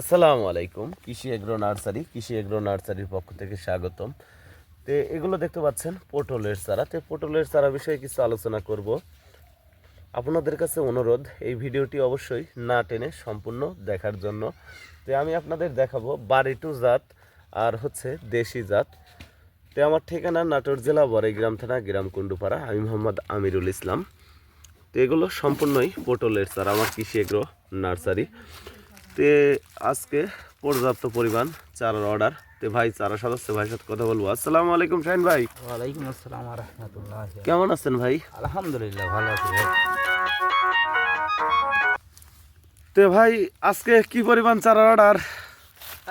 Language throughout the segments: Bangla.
আসসালামু আলাইকুম, কৃষি এগ্রো নার্সারি, কৃষি এগ্রো নার্সারির পক্ষ থেকে স্বাগতম। তো এগুলো দেখতে পাচ্ছেন, পটলের চারা। তো পটলের চারা বিষয়ে কিছু আলোচনা করব। আপনাদের কাছে অনুরোধ, এই ভিডিওটি অবশ্যই না টেনে সম্পূর্ণ দেখার জন্য। তো আমি আপনাদের দেখাবো বারিটু জাত আর হচ্ছে দেশি জাত। তো আমার ঠিকানা নাটোর জেলা বড়াইগ্রাম থানা, গ্রাম কুন্ডুপাড়া আমি মোহাম্মদ আমিরুল ইসলাম। তো এগুলো সম্পূর্ণই পটলের চারা, আমার কৃষি এগ্রো নার্সারি। তে আজকে পর্যাপ্ত পরিমাণ চারার অর্ডার তে ভাই চারা সদস্য ভাইয়ের সাথে কথা বলব। আসসালামু আলাইকুম শাহিন ভাই। ওয়ালাইকুম আসসালাম রহমতুল্লাহ। কেমন আছেন ভাই? আলহামদুলিল্লাহ ভালো আছি ভাই। তে ভাই আজকে কি পরিমাণ চারার অর্ডার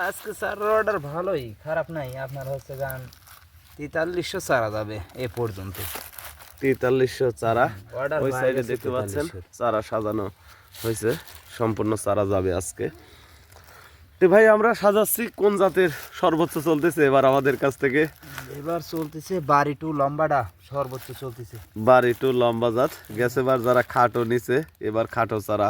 আজকে স্যার অর্ডার ভালোই খারাপ নাই। আপনার হচ্ছে গান তেতাল্লিশশো চারা যাবে এ পর্যন্ত। তেতাল্লিশশো চারা। ওই সাইডে দেখতে পাচ্ছেন চারা সাজানো হয়েছে। সম্পূর্ণ চারা যাবে আজকে। তে ভাই আমরা সাজাচ্ছি কোন জাতের সর্বোচ্চ চলতেছে এবার আমাদের কাছ থেকে? এবার চলতেছে বাড়ি টু লম্বাডা সর্বোচ্চ চলতেছে। বার একটু লম্বা জাত। গেছে বার যারা খাটো নিছে এবার খাটো চারা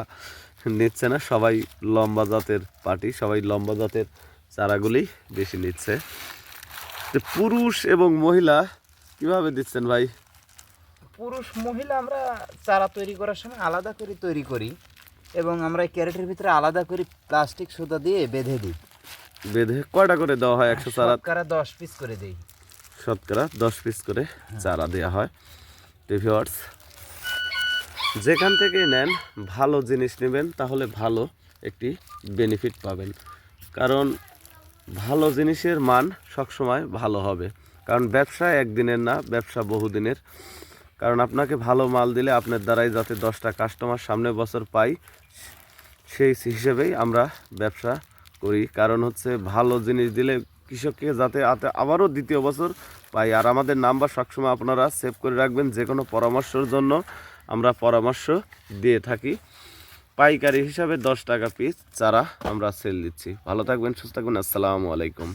নিচ্ছে না। সবাই লম্বা জাতের পার্টি সবাই লম্বা জাতের চারাগুলি বেশি নিচ্ছে। পুরুষ এবং মহিলা কীভাবে দিচ্ছেন ভাই? পুরুষ মহিলা আমরা চারা তৈরি করার সময় আলাদা করে তৈরি করি এবং আমরা ক্যারেটের ভিতরে আলাদা করে প্লাস্টিক সুতা দিয়ে বেঁধে দিই। বেঁধে কয়টা করে দেওয়া হয়? একশো চারা? শতকরা দশ পিস করে দিই। শতকরা দশ পিস করে চারা দেওয়া হয়। তো ভিউয়ার্স যেখান থেকে নেন ভালো জিনিস নেবেন তাহলে ভালো একটি বেনিফিট পাবেন। কারণ ভালো জিনিসের মান সবসময় ভালো হবে। কারণ ব্যবসা একদিনের না ব্যবসা বহুদিনের। কারণ আপনাকে ভালো মাল দিলে আপনার দ্বারাই যাতে দশটা কাস্টমার সামনে বছর পাই, সেই হিসেবেই আমরা ব্যবসা করি। কারণ হচ্ছে ভালো জিনিস দিলে কৃষককে যাতে আবারও দ্বিতীয় বছর পাই। আর আমাদের নাম্বার সবসময় আপনারা সেভ করে রাখবেন যে কোনো পরামর্শের জন্য আমরা পরামর্শ দিয়ে থাকি। পাইকারি হিসাবে দশ টাকা পিস চারা আমরা সেল দিচ্ছি। ভালো থাকবেন, সুস্থ থাকবেন, আসসালামু আলাইকুম।